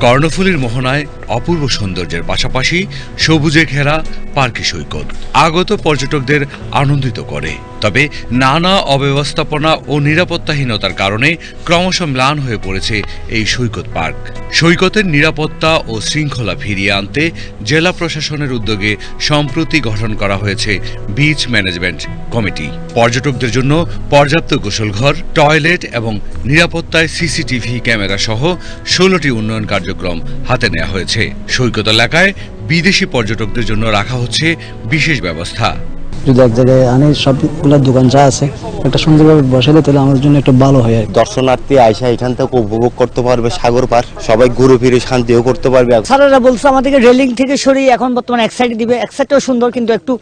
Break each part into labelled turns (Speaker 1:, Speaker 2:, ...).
Speaker 1: কর্ণফুলীর মোহনায় অপূর্ব সৌন্দর্যের পাশাপাশি সবুজে ঘেরা পার্কে সৈকত। আগত পর্যটকদের আনন্দিত করে। তবে নানা অব্যবস্থাপনা ও নিরাপত্তাহীনতার কারণে ক্রমশ ম্লান হয়ে পড়েছে এই সৈকত পার্ক। সৈকতের নিরাপত্তা ও শৃঙ্খলা ফিরিয়ে আনতে জেলা প্রশাসনের উদ্যোগে সম্প্রতি গঠন করা হয়েছে বিচ ম্যানেজমেন্ট কমিটি। পর্যটকদের জন্য পর্যাপ্ত গোসলঘর, টয়লেট এবং নিরাপত্তায় সিসিটিভি ক্যামেরা সহ ষোলোটি উন্নয়ন কার্যক্রম হাতে নেওয়া হয়েছে। সৈকত এলাকায় বিদেশি পর্যটকদের জন্য রাখা হচ্ছে বিশেষ ব্যবস্থা।
Speaker 2: যদি এক জায়গায় আনি সবগুলো দোকান যা আছে একটা সুন্দরভাবে বসালে তাহলে আমাদের জন্য একটু ভালো হয়।
Speaker 3: দর্শনার্থী আয়সা এখান থেকে উপভোগ করতে পারবে সাগর পার। সবাই ঘুরে ফিরে শান্তিও করতে পারবে।
Speaker 4: স্যারেরা বলছে আমাদেরকে রেলিং থেকে সরিয়ে এখন বর্তমানে এক সাইডে দিবে। এক সাইডটাও সুন্দর কিন্তু একটু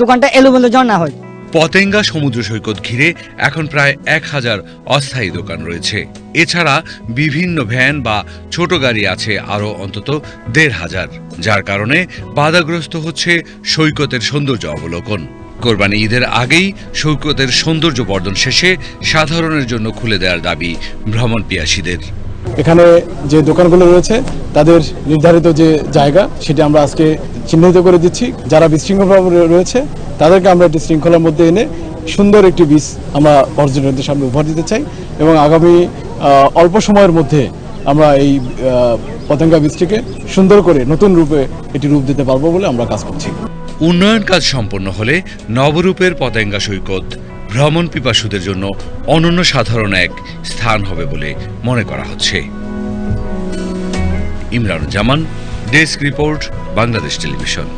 Speaker 4: দোকানটা এলোমেলো যেন না হয়।
Speaker 1: পতেঙ্গা সমুদ্র সৈকত ঘিরে এখন প্রায় এক হাজার অস্থায়ী দোকান রয়েছে। এছাড়া বিভিন্ন ভ্যান বা ছোট গাড়ি আছে আরও অন্তত দেড় হাজার, যার কারণে বাধাগ্রস্ত হচ্ছে সৈকতের সৌন্দর্য অবলোকন। কোরবানি ঈদের আগেই সৈকতের সৌন্দর্য বর্ধন শেষে সাধারণের জন্য খুলে দেওয়ার দাবি ভ্রমণ পিয়াসীদের।
Speaker 5: এখানে যে দোকানগুলো রয়েছে, তাদের নির্ধারিত যে জায়গা, সেটি আমরা আজকে চিহ্নিত করে দিচ্ছি। যারা বিশৃঙ্খলভাবে রয়েছে তাদেরকে আমরা একটি শৃঙ্খলার মধ্যে এনে সুন্দর একটি বীজ আমরা পর্যটকদের সামনে উপহার দিতে চাই এবং আগামী অল্প সময়ের মধ্যে আমরা এই পতেঙ্গা বীজটিকে সুন্দর করে নতুন রূপে এটি রূপ দিতে পারব বলে আমরা কাজ করছি।
Speaker 1: উন্নয়ন কাজ সম্পন্ন হলে নবরূপের পতেঙ্গা সৈকত ভ্রমণ পিপাসুদের জন্য অনন্য সাধারণ এক স্থান হবে বলে মনে করা হচ্ছে। Imran Zaman desk report, Bangladesh television.